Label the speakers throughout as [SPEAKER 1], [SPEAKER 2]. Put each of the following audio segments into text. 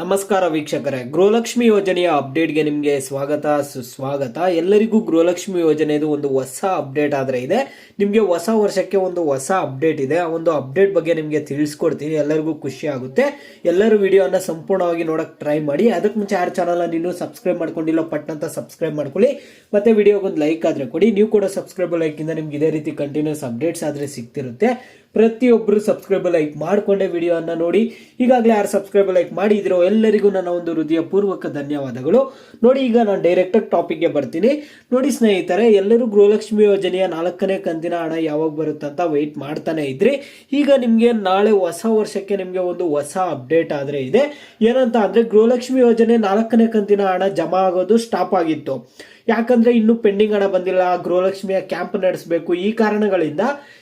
[SPEAKER 1] ನಮಸ್ಕಾರ ವೀಕ್ಷಕರೇ. ಗೃಹಲಕ್ಷ್ಮಿ ಯೋಜನೆಯ ಅಪ್ಡೇಟ್ಗೆ ನಿಮಗೆ ಸ್ವಾಗತ, ಸುಸ್ವಾಗತ. ಎಲ್ಲರಿಗೂ ಗೃಹಲಕ್ಷ್ಮಿ ಯೋಜನೆಯದು ಒಂದು ಹೊಸ ಅಪ್ಡೇಟ್ ಆದರೆ ಇದೆ. ನಿಮಗೆ ಹೊಸ ವರ್ಷಕ್ಕೆ ಒಂದು ಹೊಸ ಅಪ್ಡೇಟ್ ಇದೆ. ಆ ಒಂದು ಅಪ್ಡೇಟ್ ಬಗ್ಗೆ ನಿಮಗೆ ತಿಳಿಸ್ಕೊಡ್ತೀನಿ. ಎಲ್ಲರಿಗೂ ಖುಷಿ ಆಗುತ್ತೆ. ಎಲ್ಲರೂ ವಿಡಿಯೋನ ಸಂಪೂರ್ಣವಾಗಿ ನೋಡೋಕ್ಕೆ ಟ್ರೈ ಮಾಡಿ. ಅದಕ್ಕೆ ಮುಂಚೆ ಯಾರು ಚಾನಲ್ ನೀನು ಸಬ್ಸ್ಕ್ರೈಬ್ ಮಾಡ್ಕೊಂಡಿಲ್ಲೋ ಪಟ್ಟಂತ ಸಬ್ಸ್ಕ್ರೈಬ್ ಮಾಡ್ಕೊಳ್ಳಿ. ಮತ್ತು ವಿಡಿಯೋಗೆ ಒಂದು ಲೈಕ್ ಆದರೆ ಕೊಡಿ. ನೀವು ಕೂಡ ಸಬ್ಸ್ಕ್ರೈಬ್ ಲೈಕಿಂದ ನಿಮ್ಗೆ ಇದೇ ರೀತಿ ಕಂಟಿನ್ಯೂಸ್ ಅಪ್ಡೇಟ್ಸ್ ಆದರೆ ಸಿಗ್ತಿರುತ್ತೆ. ಪ್ರತಿಯೊಬ್ಬರು ಸಬ್ಸ್ಕ್ರೈಬ್ ಲೈಕ್ ಮಾಡಿಕೊಂಡೆ ವಿಡಿಯೋನ ನೋಡಿ, ಈಗಾಗಲೇ ಯಾರು ಸಬ್ಸ್ಕ್ರೈಬ್ ಲೈಕ್ ಮಾಡಿದಿರೋ ಎಲ್ಲರಿಗೂ ನನ್ನ ಒಂದು ಹೃದಯ ಪೂರ್ವಕ ಧನ್ಯವಾದಗಳು. ನೋಡಿ, ಈಗ ನಾನು ಡೈರೆಕ್ಟಾಗಿ ಟಾಪಿಕ್ಗೆ ಬರ್ತೀನಿ. ನೋಡಿ ಸ್ನೇಹಿತರೆ, ಎಲ್ಲರೂ ಗೃಹಲಕ್ಷ್ಮಿ ಯೋಜನೆಯ ನಾಲ್ಕನೇ ಕಂತಿನ ಹಣ ಯಾವಾಗ ಬರುತ್ತೆ ಅಂತ ವೆಯ್ಟ್ ಮಾಡ್ತಾನೆ ಇದ್ರಿ. ಈಗ ನಿಮಗೆ ನಾಳೆ ಹೊಸ ವರ್ಷಕ್ಕೆ ನಿಮಗೆ ಒಂದು ಹೊಸ ಅಪ್ಡೇಟ್ ಆದರೆ ಇದೆ. ಏನಂತ ಅಂದ್ರೆ ಗೃಹಲಕ್ಷ್ಮಿ ಯೋಜನೆ ನಾಲ್ಕನೇ ಕಂತಿನ ಹಣ ಜಮಾ ಆಗೋದು ಸ್ಟಾಪ್ ಆಗಿತ್ತು. ಯಾಕಂದ್ರೆ ಇನ್ನು ಪೆಂಡಿಂಗ್ ಹಣ ಬಂದಿಲ್ಲ, ಗೃಹಲಕ್ಷ್ಮಿಯ ಕ್ಯಾಂಪ್ ನಡೆಸಬೇಕು. ಈ ಕಾರಣಗಳಿಂದ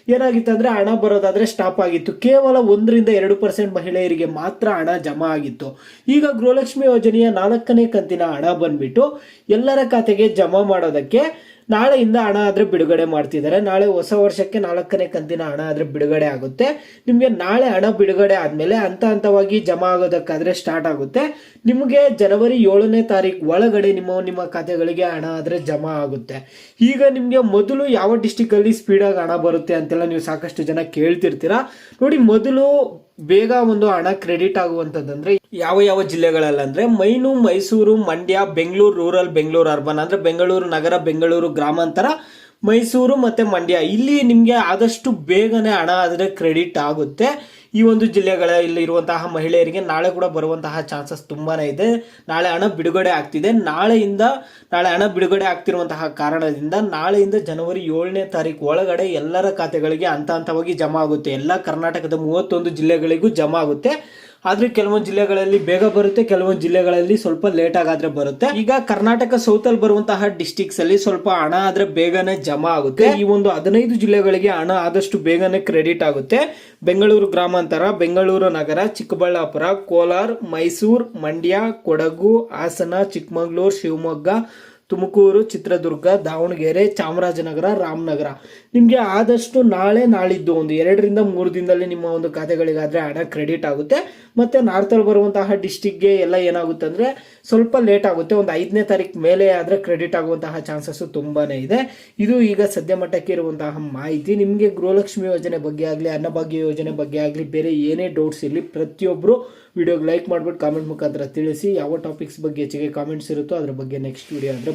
[SPEAKER 1] ಏನಾಗಿತ್ತು ಅಂದ್ರೆ ಹಣ ಬರೋದಾದ್ರೆ ಸ್ಟಾಪ್ ಆಗಿತ್ತು. ಕೇವಲ ಒಂದರಿಂದ ಎರಡು ಪರ್ಸೆಂಟ್ ಮಹಿಳೆಯರಿಗೆ ಮಾತ್ರ ಹಣ ಜಮಾ ಆಗಿತ್ತು. ಈಗ ಗೃಹಲಕ್ಷ್ಮಿ ಯೋಜನೆಯ ನಾಲ್ಕನೇ ಕಂತಿನ ಹಣ ಬಂದ್ಬಿಟ್ಟು ಎಲ್ಲರ ಖಾತೆಗೆ ಜಮಾ ಮಾಡೋದಕ್ಕೆ ನಾಳೆಯಿಂದ ಹಣ ಆದ್ರೆ ಬಿಡುಗಡೆ ಮಾಡ್ತಿದ್ದಾರೆ. ನಾಳೆ ಹೊಸ ವರ್ಷಕ್ಕೆ ನಾಲ್ಕನೇ ಕಂತಿನ ಹಣ ಆದ್ರೆ ಬಿಡುಗಡೆ ಆಗುತ್ತೆ. ನಿಮಗೆ ನಾಳೆ ಹಣ ಬಿಡುಗಡೆ ಆದ್ಮೇಲೆ ಹಂತ ಹಂತವಾಗಿ ಜಮಾ ಆಗೋದಕ್ಕಾದರೆ ಸ್ಟಾರ್ಟ್ ಆಗುತ್ತೆ. ನಿಮಗೆ ಜನವರಿ ಏಳನೇ ತಾರೀಕು ಒಳಗಡೆ ನಿಮ್ಮ ನಿಮ್ಮ ಖಾತೆಗಳಿಗೆ ಹಣ ಆದ್ರೆ ಜಮಾ ಆಗುತ್ತೆ. ಈಗ ನಿಮಗೆ ಮೊದಲು ಯಾವ ಡಿಸ್ಟಿಕ್ ಅಲ್ಲಿ ಸ್ಪೀಡ್ ಆಗಿ ಹಣ ಬರುತ್ತೆ ಅಂತೆಲ್ಲ ನೀವು ಸಾಕಷ್ಟು ಜನ ಕೇಳ್ತಿರ್ತೀರಾ. ನೋಡಿ, ಮೊದಲು ಬೇಗ ಒಂದು ಹಣ ಕ್ರೆಡಿಟ್ ಆಗುವಂತದ್ದಂದ್ರೆ ಯಾವ ಯಾವ ಜಿಲ್ಲೆಗಳಲ್ಲಂದ್ರೆ ಮೈನು, ಮೈಸೂರು, ಮಂಡ್ಯ, ಬೆಂಗಳೂರು, ರೂರಲ್ ಬೆಂಗಳೂರು, ಅರ್ಬನ್, ಅಂದ್ರೆ ಬೆಂಗಳೂರು ನಗರ, ಬೆಂಗಳೂರು ಗ್ರಾಮಾಂತರ ಮೈಸೂರು ಮತ್ತೆ ಮಂಡ್ಯ. ಇಲ್ಲಿ ನಿಮಗೆ ಆದಷ್ಟು ಬೇಗನೆ ಹಣ ಆದರೆ ಕ್ರೆಡಿಟ್ ಆಗುತ್ತೆ. ಈ ಒಂದು ಜಿಲ್ಲೆಗಳ ಇಲ್ಲಿ ಇರುವಂತಹ ಮಹಿಳೆಯರಿಗೆ ನಾಳೆ ಕೂಡ ಬರುವಂತಹ ಚಾನ್ಸಸ್ ತುಂಬಾನೇ ಇದೆ. ನಾಳೆ ಹಣ ಬಿಡುಗಡೆ ಆಗ್ತಿದೆ. ನಾಳೆಯಿಂದ, ನಾಳೆ ಹಣ ಬಿಡುಗಡೆ ಆಗ್ತಿರುವಂತಹ ಕಾರಣದಿಂದ ನಾಳೆಯಿಂದ ಜನವರಿ ಏಳನೇ ತಾರೀಕು ಒಳಗಡೆ ಎಲ್ಲರ ಖಾತೆಗಳಿಗೆ ಹಂತ ಹಂತವಾಗಿ ಜಮಾ ಆಗುತ್ತೆ. ಎಲ್ಲ ಕರ್ನಾಟಕದ ಮೂವತ್ತೊಂದು ಜಿಲ್ಲೆಗಳಿಗೂ ಜಮಾ ಆಗುತ್ತೆ. ಆದ್ರೆ ಕೆಲವೊಂದು ಜಿಲ್ಲೆಗಳಲ್ಲಿ ಬೇಗ ಬರುತ್ತೆ ಕೆಲವೊಂದು ಜಿಲ್ಲೆಗಳಲ್ಲಿ ಸ್ವಲ್ಪ ಲೇಟ್ ಆಗಾದ್ರೆ ಬರುತ್ತೆ. ಈಗ ಕರ್ನಾಟಕ ಸೌತ್ ಅಲ್ಲಿ ಬರುವಂತಹ ಡಿಸ್ಟಿಕ್ಸ್ ಅಲ್ಲಿ ಸ್ವಲ್ಪ ಹಣ ಆದ್ರೆ ಬೇಗನೆ ಜಮಾ ಆಗುತ್ತೆ. ಈ ಒಂದು ಹದಿನೈದು ಜಿಲ್ಲೆಗಳಿಗೆ ಹಣ ಆದಷ್ಟು ಬೇಗನೆ ಕ್ರೆಡಿಟ್ ಆಗುತ್ತೆ. ಬೆಂಗಳೂರು ಗ್ರಾಮಾಂತರ, ಬೆಂಗಳೂರು ನಗರ, ಚಿಕ್ಕಬಳ್ಳಾಪುರ, ಕೋಲಾರ, ಮೈಸೂರು, ಮಂಡ್ಯ, ಕೊಡಗು, ಹಾಸನ, ಚಿಕ್ಕಮಗಳೂರು, ಶಿವಮೊಗ್ಗ, ತುಮಕೂರು, ಚಿತ್ರದುರ್ಗ, ದಾವಣಗೆರೆ, ಚಾಮರಾಜನಗರ, ರಾಮನಗರ. ನಿಮಗೆ ಆದಷ್ಟು ನಾಳೆ ನಾಳಿದ್ದು ಒಂದು ಎರಡರಿಂದ ಮೂರು ದಿನದಲ್ಲಿ ನಿಮ್ಮ ಒಂದು ಖಾತೆಗಳಿಗಾದರೆ ಹಣ ಕ್ರೆಡಿಟ್ ಆಗುತ್ತೆ. ಮತ್ತೆ ನಾರ್ತಲ್ಲಿ ಬರುವಂತಹ ಡಿಸ್ಟಿಕ್ಗೆ ಎಲ್ಲ ಏನಾಗುತ್ತೆ ಅಂದರೆ ಸ್ವಲ್ಪ ಲೇಟ್ ಆಗುತ್ತೆ. ಒಂದು ಐದನೇ ತಾರೀಕು ಮೇಲೆ ಆದ್ರೆ ಕ್ರೆಡಿಟ್ ಆಗುವಂತಹ ಚಾನ್ಸಸ್ ತುಂಬಾನೇ ಇದೆ. ಇದು ಈಗ ಸದ್ಯ ಮಟ್ಟಕ್ಕೆ ಇರುವಂತಹ ಮಾಹಿತಿ. ನಿಮಗೆ ಗೃಹಲಕ್ಷ್ಮಿ ಯೋಜನೆ ಬಗ್ಗೆ ಆಗಲಿ, ಅನ್ನಭಾಗ್ಯ ಯೋಜನೆ ಬಗ್ಗೆ ಆಗಲಿ, ಬೇರೆ ಏನೇ ಡೌಟ್ಸ್ ಇರಲಿ ಪ್ರತಿಯೊಬ್ಬರು ವಿಡಿಯೋಗೆ ಲೈಕ್ ಮಾಡಿಬಿಟ್ಟು ಕಾಮೆಂಟ್ ಮುಖಾಂತರ ತಿಳಿಸಿ. ಯಾವ ಟಾಪಿಕ್ಸ್ ಬಗ್ಗೆ ಹೆಚ್ಚಿಗೆ ಕಾಮೆಂಟ್ಸ್ ಇರುತ್ತೋ ಅದ್ರ ಬಗ್ಗೆ ನೆಕ್ಸ್ಟ್ ವಿಡಿಯೋ ಅಂದರೆ